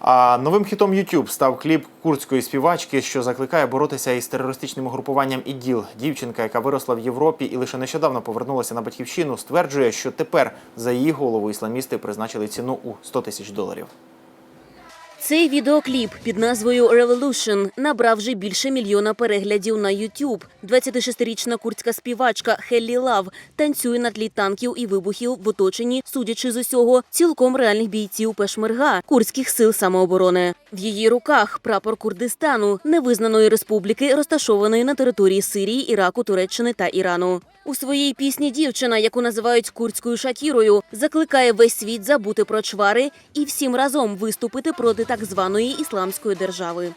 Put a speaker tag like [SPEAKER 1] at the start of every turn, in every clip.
[SPEAKER 1] А новим хітом YouTube став кліп курдської співачки, що закликає боротися із терористичним угрупуванням ІДІЛ. Дівчинка, яка виросла в Європі і лише нещодавно повернулася на батьківщину, стверджує, що тепер за її голову ісламісти призначили ціну у 100 тисяч доларів.
[SPEAKER 2] Цей відеокліп під назвою Revolution набрав вже більше мільйона переглядів на YouTube. 26-річна курдська співачка Хеллі Лав танцює на тлі танків і вибухів в оточенні, судячи з усього, цілком реальних бійців Пешмерга курдських сил самооборони. В її руках прапор Курдистану, невизнаної республіки, розташованої на території Сирії, Іраку, Туреччини та Ірану. У своїй пісні дівчина, яку називають курдською шакірою, закликає весь світ забути про чвари і всім разом виступити проти так званої ісламської держави.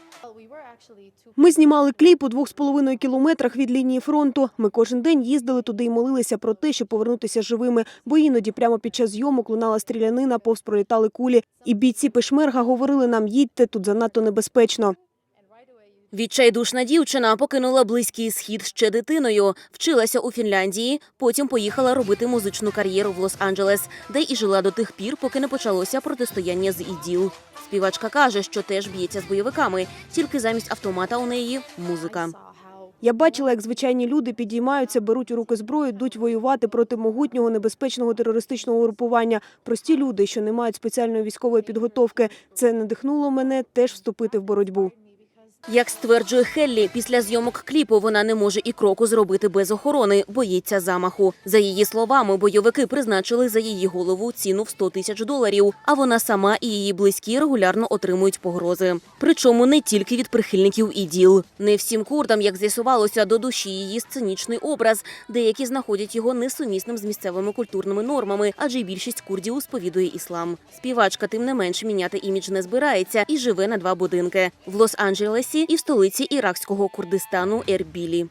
[SPEAKER 3] Ми знімали кліп у двох з половиною кілометрах від лінії фронту. Ми кожен день їздили туди і молилися про те, щоб повернутися живими, бо іноді прямо під час зйомок лунала стрілянина, повз пролітали кулі. І бійці пешмерга говорили нам, їдьте, тут занадто небезпечно.
[SPEAKER 2] Відчайдушна дівчина покинула близький схід ще дитиною, вчилася у Фінляндії, потім поїхала робити музичну кар'єру в Лос-Анджелес, де і жила до тих пір, поки не почалося протистояння з іділ. Співачка каже, що теж б'ється з бойовиками, тільки замість автомата у неї музика.
[SPEAKER 3] Я бачила, як звичайні люди підіймаються, беруть у руки зброю, йдуть воювати проти могутнього небезпечного терористичного групування. Прості люди, що не мають спеціальної військової підготовки. Це надихнуло мене теж вступити в боротьбу.
[SPEAKER 2] Як стверджує Хеллі, після зйомок кліпу вона не може і кроку зробити без охорони, боїться замаху. За її словами, бойовики призначили за її голову ціну в 100 тисяч доларів, а вона сама і її близькі регулярно отримують погрози. Причому не тільки від прихильників іділ. Не всім курдам, як з'ясувалося, до душі її сценічний образ. Деякі знаходять його несумісним з місцевими культурними нормами, адже більшість курдів сповідує іслам. Співачка, тим не менш, міняти імідж не збирається і живе на два будинки в Лос-Анджелесі і в столиці іракського Курдистану Ербілі.